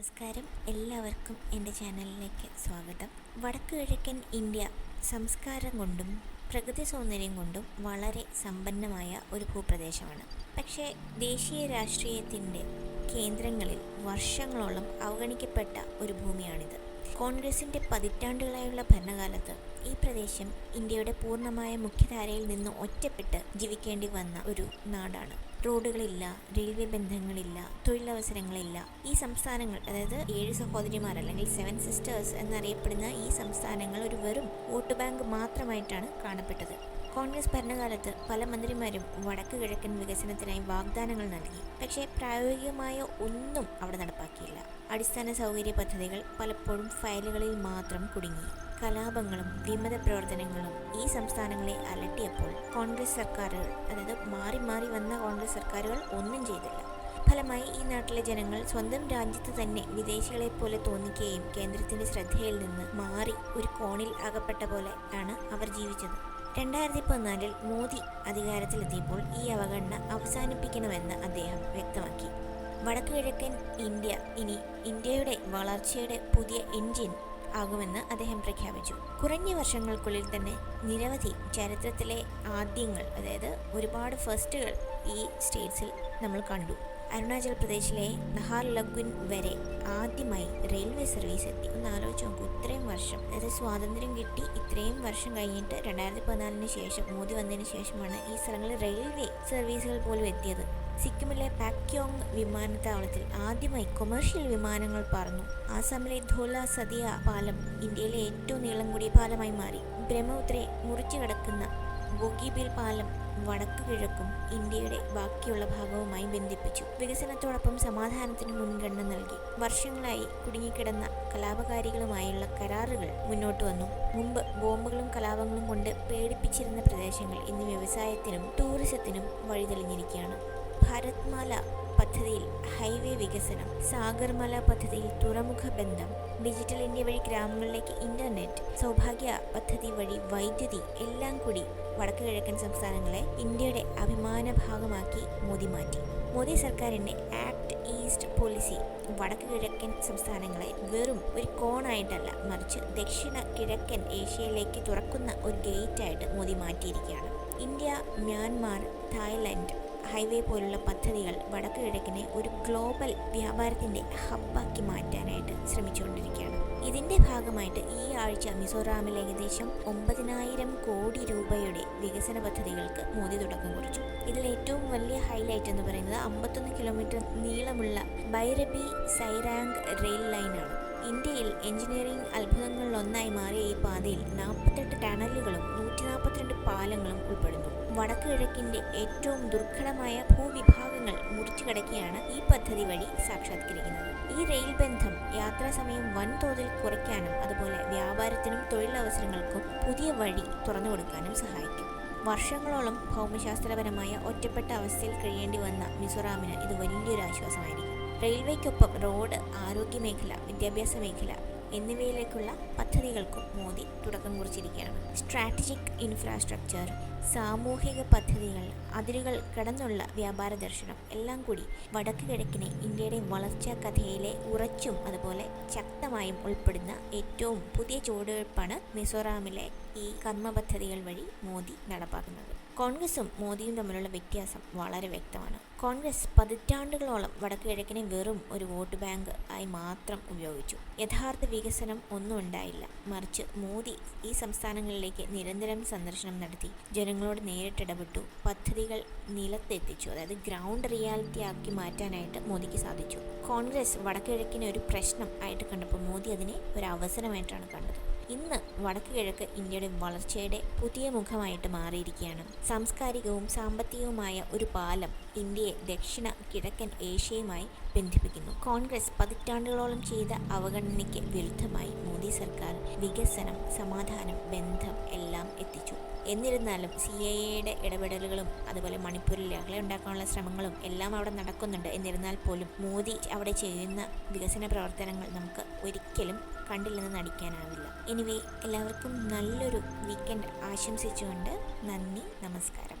നമസ്കാരം. എല്ലാവർക്കും എന്റെ ചാനലിലേക്ക് സ്വാഗതം. വടക്ക് കിഴക്കൻ ഇന്ത്യ സംസ്കാരം കൊണ്ടും പ്രകൃതി സൗന്ദര്യം കൊണ്ടും വളരെ സമ്പന്നമായ ഒരു ഭൂപ്രദേശമാണ്. പക്ഷേ ദേശീയ രാഷ്ട്രീയത്തിന്റെ കേന്ദ്രങ്ങളിൽ വർഷങ്ങളോളം അവഗണിക്കപ്പെട്ട ഒരു ഭൂമിയാണിത്. കോൺഗ്രസിന്റെ പതിറ്റാണ്ടുകളായുള്ള ഭരണകാലത്ത് ഈ പ്രദേശം ഇന്ത്യയുടെ പൂർണമായ മുഖ്യധാരയിൽ നിന്ന് ഒറ്റപ്പെട്ട് ജീവിക്കേണ്ടി വന്ന ഒരു നാടാണ്. റോഡുകളില്ല റെയിൽവേ ബന്ധങ്ങളില്ല തൊഴിലവസരങ്ങളില്ല. ഈ സംസ്ഥാനങ്ങൾ അതായത് ഏഴ് സഹോദരിമാർ അല്ലെങ്കിൽ സെവൻ സിസ്റ്റേഴ്സ് എന്നറിയപ്പെടുന്ന ഈ സംസ്ഥാനങ്ങൾ ഒരു വെറും വോട്ട് ബാങ്ക് മാത്രമായിട്ടാണ് കാണപ്പെട്ടത്. കോൺഗ്രസ് ഭരണകാലത്ത് പല മന്ത്രിമാരും വടക്ക് കിഴക്കൻ വികസനത്തിനായി വാഗ്ദാനങ്ങൾ നൽകി. പക്ഷേ പ്രായോഗികമായ ഒന്നും അവിടെ നടപ്പാക്കിയില്ല. അടിസ്ഥാന സൗകര്യ പദ്ധതികൾ പലപ്പോഴും ഫയലുകളിൽ മാത്രം കുടുങ്ങി. കലാപങ്ങളും വിമത പ്രവർത്തനങ്ങളും ഈ സംസ്ഥാനങ്ങളെ അലട്ടിയപ്പോൾ കോൺഗ്രസ് സർക്കാരുകൾ അതായത് മാറി മാറി വന്ന കോൺഗ്രസ് സർക്കാരുകൾ ഒന്നും ചെയ്തില്ല. ഫലമായി ഈ നാട്ടിലെ ജനങ്ങൾ സ്വന്തം രാജ്യത്ത് തന്നെ വിദേശികളെ പോലെ തോന്നിക്കുകയും കേന്ദ്രത്തിന്റെ ശ്രദ്ധയിൽ നിന്ന് മാറി ഒരു കോണിൽ അകപ്പെട്ട പോലെ ആണ് അവർ ജീവിച്ചത്. രണ്ടായിരത്തി പതിനാലിൽ മോദി അധികാരത്തിലെത്തിയപ്പോൾ ഈ അവഗണന അവസാനിപ്പിക്കണമെന്ന് അദ്ദേഹം വ്യക്തമാക്കി. വടക്കു കിഴക്കൻ ഇന്ത്യ ഇനി ഇന്ത്യയുടെ വളർച്ചയുടെ പുതിയ എൻജിൻ ആകുമെന്ന് അദ്ദേഹം പ്രഖ്യാപിച്ചു. കുറഞ്ഞ വർഷങ്ങൾക്കുള്ളിൽ തന്നെ നിരവധി ചരിത്രത്തിലെ ആദ്യങ്ങൾ അതായത് ഒരുപാട് ഫസ്റ്റുകൾ ഈ സ്റ്റേറ്റ്സിൽ നമ്മൾ കണ്ടു. അരുണാചൽ പ്രദേശിലെ നഹാർ ലഗുൻ വരെ ആദ്യമായി റെയിൽവേ സർവീസ് എത്തി. ഒന്ന് ആലോചിച്ച് നോക്കൂ ഇത്രയും വർഷം അതായത് സ്വാതന്ത്ര്യം കിട്ടി ഇത്രയും വർഷം കഴിഞ്ഞിട്ട് രണ്ടായിരത്തി പതിനാലിന് ശേഷം മോദി വന്നതിന് ശേഷമാണ് ഈ സ്ഥലങ്ങളിൽ റെയിൽവേ സർവീസുകൾ പോലും എത്തിയത്. സിക്കിമിലെ പാക്യോങ് വിമാനത്താവളത്തിൽ ആദ്യമായി കൊമേഴ്ഷ്യൽ വിമാനങ്ങൾ പറന്നു. ആസാമിലെ ധോല സദിയ പാലം ഇന്ത്യയിലെ ഏറ്റവും നീളം കൂടിയ പാലമായി മാറി. ബ്രഹ്മപുത്രയെ മുറിച്ചു കിടക്കുന്ന ബോഗിബിൽ പാലം വടക്കു കിഴക്കും ഇന്ത്യയുടെ ബാക്കിയുള്ള ഭാഗവുമായി ബന്ധിപ്പിച്ചു. വികസനത്തോടൊപ്പം സമാധാനത്തിന് മുൻഗണന നൽകി. വർഷങ്ങളായി കുടുങ്ങിക്കിടന്ന കലാപകാരികളുമായുള്ള കരാറുകൾ മുന്നോട്ട് വന്നു. മുമ്പ് ബോംബുകളും കലാപങ്ങളും കൊണ്ട് പേടിപ്പിച്ചിരുന്ന പ്രദേശങ്ങൾ ഇന്ന് വ്യവസായത്തിനും ടൂറിസത്തിനും വഴിതെളിഞ്ഞിരിക്കുകയാണ്. ഭാരത്മാല പദ്ധതിയിൽ ഹൈവേ വികസനം സാഗർമാല പദ്ധതിയിൽ തുറമുഖ ബന്ധം ഡിജിറ്റൽ ഇന്ത്യ വഴി ഗ്രാമങ്ങളിലേക്ക് ഇന്റർനെറ്റ് സൗഭാഗ്യ പദ്ധതി വഴി വൈദ്യുതി എല്ലാം കൂടി വടക്കു കിഴക്കൻ സംസ്ഥാനങ്ങളെ ഇന്ത്യയുടെ അഭിമാന ഭാഗമാക്കി മോദി മാറ്റി. മോദി സർക്കാരിന്റെ ആക്ട് ഈസ്റ്റ് പോളിസി വടക്കു കിഴക്കൻ സംസ്ഥാനങ്ങളെ വെറും ഒരു കോണായിട്ടല്ല മറിച്ച് ദക്ഷിണ കിഴക്കൻ ഏഷ്യയിലേക്ക് തുറക്കുന്ന ഒരു ഗേറ്റായിട്ട് മോദി മാറ്റിയിരിക്കുകയാണ്. ഇന്ത്യ മ്യാൻമാർ തായ്ലൻഡ് ഹൈവേ പോലുള്ള പദ്ധതികൾ വടക്ക് കിഴക്കിനെ ഒരു ഗ്ലോബൽ വ്യാപാരത്തിന്റെ ഹബ്ബാക്കി മാറ്റാനായിട്ട് ശ്രമിച്ചുകൊണ്ടിരിക്കുകയാണ്. ഇതിന്റെ ഭാഗമായിട്ട് ഈ ആഴ്ച മിസോറാമിൽ ഏകദേശം ഒമ്പതിനായിരം കോടി രൂപയുടെ വികസന പദ്ധതികൾക്ക് മോദി തുടക്കം കുറിച്ചു. ഇതിൽ ഏറ്റവും വലിയ ഹൈലൈറ്റ് എന്ന് പറയുന്നത് അമ്പത്തൊന്ന് കിലോമീറ്റർ നീളമുള്ള ബൈരബി സൈറാങ് റെയിൽ ലൈനാണ് ഇന്ത്യയിൽ എഞ്ചിനീയറിംഗ് അത്ഭുതങ്ങളിലൊന്നായി മാറിയ ഈ പാതയിൽ നാൽപ്പത്തെട്ട് ടണലുകളും നൂറ്റി നാൽപ്പത്തിരണ്ട് പാലങ്ങളും ഉൾപ്പെടുന്നു. വടക്ക് കിഴക്കിന്റെ ഏറ്റവും ദുർഘടമായ ഭൂവിഭാഗങ്ങൾ മുറിച്ചു കടക്കുകയാണ് ഈ പദ്ധതി വഴി സാക്ഷാത്കരിക്കുന്നത്. ഈ റെയിൽ ബന്ധം യാത്രാ സമയം വൻതോതിൽ കുറയ്ക്കാനും അതുപോലെ വ്യാപാരത്തിനും തൊഴിലവസരങ്ങൾക്കും പുതിയ വഴി തുറന്നു കൊടുക്കാനും സഹായിക്കും. വർഷങ്ങളോളം ഭൗമശാസ്ത്രപരമായ ഒറ്റപ്പെട്ട അവസ്ഥയിൽ കഴിയേണ്ടി വന്ന മിസോറാമിന് ഇത് വലിയൊരു ആശ്വാസമായിരിക്കും. റെയിൽവേക്കൊപ്പം റോഡ് ആരോഗ്യമേഖല വിദ്യാഭ്യാസ മേഖല എന്നിവയിലേക്കുള്ള പദ്ധതികൾക്കും മോദി തുടക്കം കുറിച്ചിരിക്കുകയാണ്. സ്ട്രാറ്റജിക് ഇൻഫ്രാസ്ട്രക്ചർ സാമൂഹിക പദ്ധതികൾ അതിരുകൾ കടന്നുള്ള വ്യാപാര ദർശനം എല്ലാം കൂടി വടക്ക് കിഴക്കിനെ ഇന്ത്യയുടെ വളർച്ചാ കഥയിലെ ഉറച്ചും അതുപോലെ ശക്തമായും ഉൾപ്പെടുന്ന ഏറ്റവും പുതിയ ചുവടുവയ്പ്പാണ് മിസോറാമിലെ ഈ കർമ്മ പദ്ധതികൾ വഴി മോദി നടപ്പാക്കുന്നത്. കോൺഗ്രസും മോദിയും തമ്മിലുള്ള വ്യത്യാസം വളരെ വ്യക്തമാണ്. കോൺഗ്രസ് പതിറ്റാണ്ടുകളോളം വടക്ക് കിഴക്കിനെ വെറും ഒരു വോട്ട് ബാങ്ക് ആയി മാത്രം ഉപയോഗിച്ചു. യഥാർത്ഥ വികസനം ഒന്നും ഉണ്ടായില്ല. മറിച്ച് മോദി ഈ സംസ്ഥാനങ്ങളിലേക്ക് നിരന്തരം സന്ദർശനം നടത്തി. ജനങ്ങളോട് നേരിട്ടിടപെട്ടു പദ്ധതികൾ നിലത്തെത്തിച്ചു. അതായത് ഗ്രൗണ്ട് റിയാലിറ്റി ആക്കി മാറ്റാനായിട്ട് മോദിക്ക് സാധിച്ചു. കോൺഗ്രസ് വടക്കുകിഴക്കിനെ ഒരു പ്രശ്നം ആയിട്ട് കണ്ടപ്പോൾ മോദി അതിനെ ഒരു അവസരമായിട്ടാണ് കണ്ടത്. ഇന്ന് വടക്ക് കിഴക്ക് ഇന്ത്യയുടെ വളർച്ചയുടെ പുതിയ മുഖമായിട്ട് മാറിയിരിക്കുകയാണ്. സാംസ്കാരികവും സാമ്പത്തികവുമായ ഒരു പാലം ഇന്ത്യയെ ദക്ഷിണ കിഴക്കൻ ഏഷ്യയുമായി ബന്ധിപ്പിക്കുന്നു. കോൺഗ്രസ് പതിറ്റാണ്ടുകളോളം ചെയ്ത അവഗണനയ്ക്ക് വിരുദ്ധമായി മോദി സർക്കാർ വികസനം സമാധാനം ബന്ധം എല്ലാം എത്തിച്ചു. എന്നിരുന്നാലും സി എ എയുടെ ഇടപെടലുകളും അതുപോലെ മണിപ്പൂരിൽ ലഹള ഉണ്ടാക്കാനുള്ള ശ്രമങ്ങളും എല്ലാം അവിടെ നടക്കുന്നുണ്ട്. എന്നിരുന്നാൽ പോലും മോദി അവിടെ ചെയ്യുന്ന വികസന പ്രവർത്തനങ്ങൾ നമുക്ക് ഒരിക്കലും കണ്ടില്ലെന്ന് നടിക്കാനാവില്ല. എനിവേ എല്ലാവർക്കും നല്ലൊരു വീക്കെൻഡ് ആശംസിച്ചുകൊണ്ട് നന്ദി നമസ്കാരം.